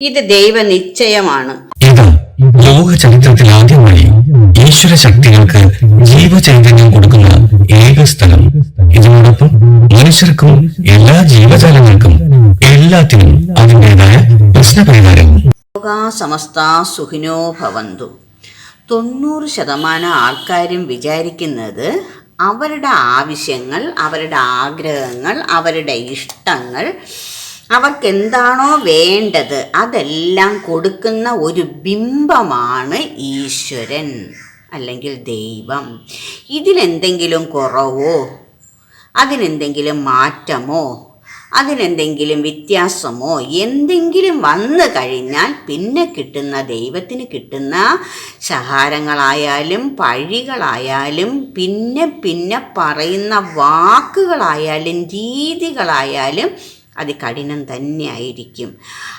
ഇത് ദൈവനിശ്ചയമാണ്. ഇത് ലോക ചരിത്രത്തിൽ ആദ്യമായി ഈശ്വര ശക്തികൾക്ക് ജീവചൈതന്യം കൊടുക്കുന്ന ഏക സ്ഥലം. ഇതിനോടൊപ്പം മനുഷ്യർക്കും എല്ലാ ജീവജാലങ്ങൾക്കും എല്ലാത്തിനും അതിന്റെതായ പ്രശ്നപരിഹാരവും സമസ്ത സുഖിനോ ഭവന്തു. തൊണ്ണൂറ് ശതമാനം ആൾക്കാരും വിചാരിക്കുന്നത് അവരുടെ ആവശ്യങ്ങൾ അവരുടെ ആഗ്രഹങ്ങൾ അവരുടെ ഇഷ്ടങ്ങൾ അവർക്ക് എന്താണോ വേണ്ടത് അതെല്ലാം കൊടുക്കുന്ന ഒരു ബിംബമാണ് ഈശ്വരൻ അല്ലെങ്കിൽ ദൈവം. ഇതിലെന്തെങ്കിലും കുറവോ? അതിനെന്തെങ്കിലും മാറ്റമോ? അതിനെന്തെങ്കിലും വ്യത്യാസമോ? എന്തെങ്കിലും വന്നു കഴിഞ്ഞാൽ പിന്നെ കിട്ടുന്ന ദൈവത്തിന് കിട്ടുന്ന ശഹാരങ്ങളായാലും പഴികളായാലും പിന്നെ പിന്നെ പറയുന്ന വാക്കുകളായാലും രീതികളായാലും അതികഠിനം തന്നെയായിരിക്കും.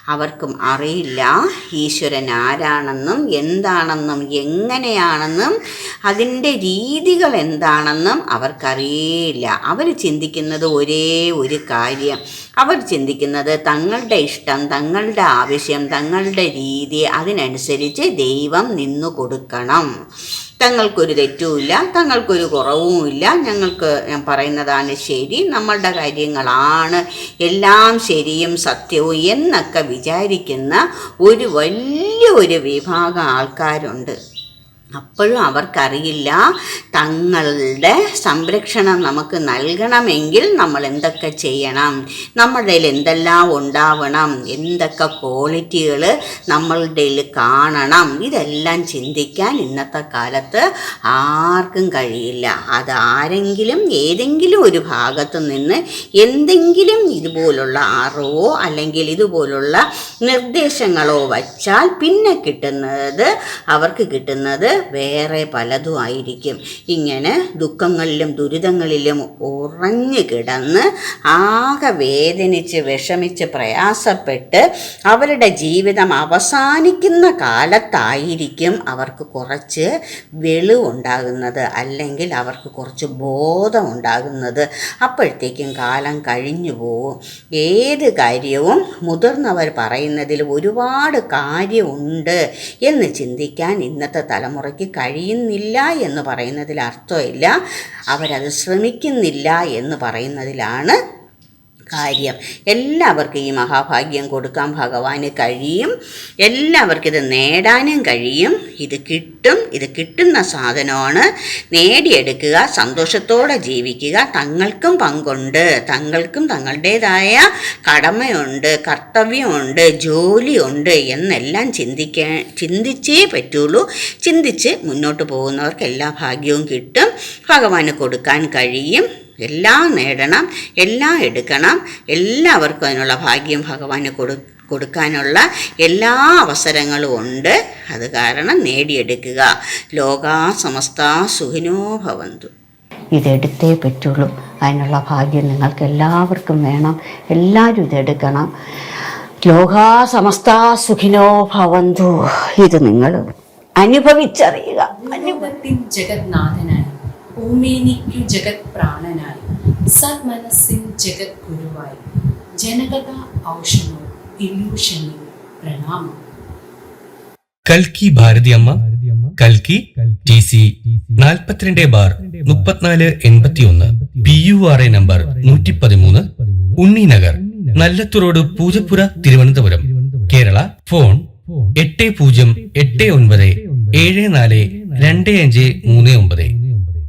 അവർക്കും അറിയില്ല ഈശ്വരൻ ആരാണെന്നും എന്താണെന്നും എങ്ങനെയാണെന്നും അതിന്റെ രീതികൾ എന്താണെന്നും അവർക്കറിയില്ല. അവർ ചിന്തിക്കുന്നത് ഒരേ ഒരു കാര്യം. അവർ ചിന്തിക്കുന്നത് തങ്ങളുടെ ഇഷ്ടം തങ്ങളുടെ ആവശ്യം തങ്ങളുടെ രീതി അതിനനുസരിച്ച് ദൈവം നിന്നു കൊടുക്കണം. തങ്ങൾക്കൊരു തെറ്റുമില്ല തങ്ങൾക്കൊരു കുറവുമില്ല. ഞങ്ങൾക്ക് ഞാൻ പറയുന്നതാണ് ശരി. നമ്മളുടെ കാര്യങ്ങളാണ് എല്ലാം ശരിയും സത്യവും എന്നൊക്കെ വിചാരിക്കുന്ന ഒരു വലിയ ഒരു വിഭാഗം ആൾക്കാരുണ്ട്. അപ്പോഴും അവർക്കറിയില്ല. തങ്ങളുടെ സംരക്ഷണം നമുക്ക് നൽകണമെങ്കിൽ നമ്മൾ എന്തൊക്കെ ചെയ്യണം? നമ്മുടെ എന്തെല്ലാം ഉണ്ടാവണം? എന്തൊക്കെ ക്വാളിറ്റികൾ നമ്മളുടെ കാണണം? ഇതെല്ലാം ചിന്തിക്കാൻ ഇന്നത്തെ കാലത്ത് ആർക്കും കഴിയില്ല. അത് ആരെങ്കിലും ഏതെങ്കിലും ഒരു ഭാഗത്തു നിന്ന് എന്തെങ്കിലും ഇതുപോലുള്ള അറിവോ അല്ലെങ്കിൽ ഇതുപോലുള്ള നിർദ്ദേശങ്ങളോ വച്ചാൽ പിന്നെ കിട്ടുന്നത് അവർക്ക് കിട്ടുന്നത് വേറെ പലതും ആയിരിക്കും. ഇങ്ങനെ ദുഃഖങ്ങളിലും ദുരിതങ്ങളിലും ഉറഞ്ഞു കിടന്ന് ആകെ വേദനിച്ച് വിഷമിച്ച് പ്രയാസപ്പെട്ട് അവരുടെ ജീവിതം അവസാനിക്കുന്ന കാലത്തായിരിക്കും അവർക്ക് കുറച്ച് വെളിവുണ്ടാകുന്നത്. അല്ലെങ്കിൽ അവർക്ക് കുറച്ച് ബോധം ഉണ്ടാകുന്നത് അപ്പോഴത്തേക്കും കാലം കഴിഞ്ഞു പോവും. ഏത് കാര്യവും മുതിർന്നവർ പറയുന്നതിൽ ഒരുപാട് കാര്യമുണ്ട് എന്ന് ചിന്തിക്കാൻ ഇന്നത്തെ തലമുറയ്ക്ക് കഴിയുന്നില്ല എന്ന് പറയുന്നതിൽ അർത്ഥമില്ല. അവരത് ശ്രമിക്കുന്നില്ല എന്ന് പറയുന്നതിലാണ് കാര്യം. എല്ലാവർക്കും ഈ മഹാഭാഗ്യം കൊടുക്കാൻ ഭഗവാന് കഴിയും. എല്ലാവർക്കും ഇത് നേടാനും കഴിയും. ഇത് കിട്ടും. ഇത് കിട്ടുന്ന സാധനമാണ്. നേടിയെടുക്കുക സന്തോഷത്തോടെ ജീവിക്കുക. തങ്ങൾക്കും പങ്കുണ്ട്. തങ്ങൾക്കും തങ്ങളുടേതായ കടമയുണ്ട് കർത്തവ്യമുണ്ട് ജോലിയുണ്ട് എന്നെല്ലാം ചിന്തിക്കാൻ ചിന്തിച്ചേ പറ്റുള്ളൂ. ചിന്തിച്ച് മുന്നോട്ട് പോകുന്നവർക്ക് എല്ലാ ഭാഗ്യവും കിട്ടും. ഭഗവാന് കൊടുക്കാൻ കഴിയും. എല്ലാം നേടണം എല്ലാം എടുക്കണം. എല്ലാവർക്കും അതിനുള്ള ഭാഗ്യം ഭഗവാന് കൊടു കൊടുക്കാനുള്ള എല്ലാ അവസരങ്ങളും ഉണ്ട്. അത് കാരണം നേടിയെടുക്കുക. ലോകാ സമസ്ത സുഖിനോ ഭവന്തു. ഇതെടുത്തേ പറ്റുള്ളൂ. അതിനുള്ള ഭാഗ്യം നിങ്ങൾക്ക് എല്ലാവർക്കും വേണം. എല്ലാവരും ഇതെടുക്കണം. ലോകാ സമസ്ത സുഖിനോ ഭവന്തു. ഇത് നിങ്ങൾ അനുഭവിച്ചറിയുക. അനുഭവത്തിൻ ജഗന്നാഥനായി ഭൂമേനിക്കു ജഗത് പ്രാണനായി സന്മനസ്സിൻ ജഗത് ഗുരുവായി ജനകഥ ഔഷധം ഇല്യൂഷനിൽ പ്രണാമം. കൽക്കി ഭാരതി അമ്മ കൽക്കി ടി സി നാൽപ്പത്തിരണ്ട് ബാർ മുപ്പത്തിനാല് എൺപത്തിയൊന്ന് P U R A number നൂറ്റി പതിമൂന്ന് ഉണ്ണിനഗർ നഗർ റോഡ് പൂജപ്പുര തിരുവനന്തപുരം. കേരള ഫോൺ എട്ട് പൂജ്യം എട്ട് ഒൻപത് ഏഴ് നാല് രണ്ട് അഞ്ച് മൂന്ന് ഒമ്പത്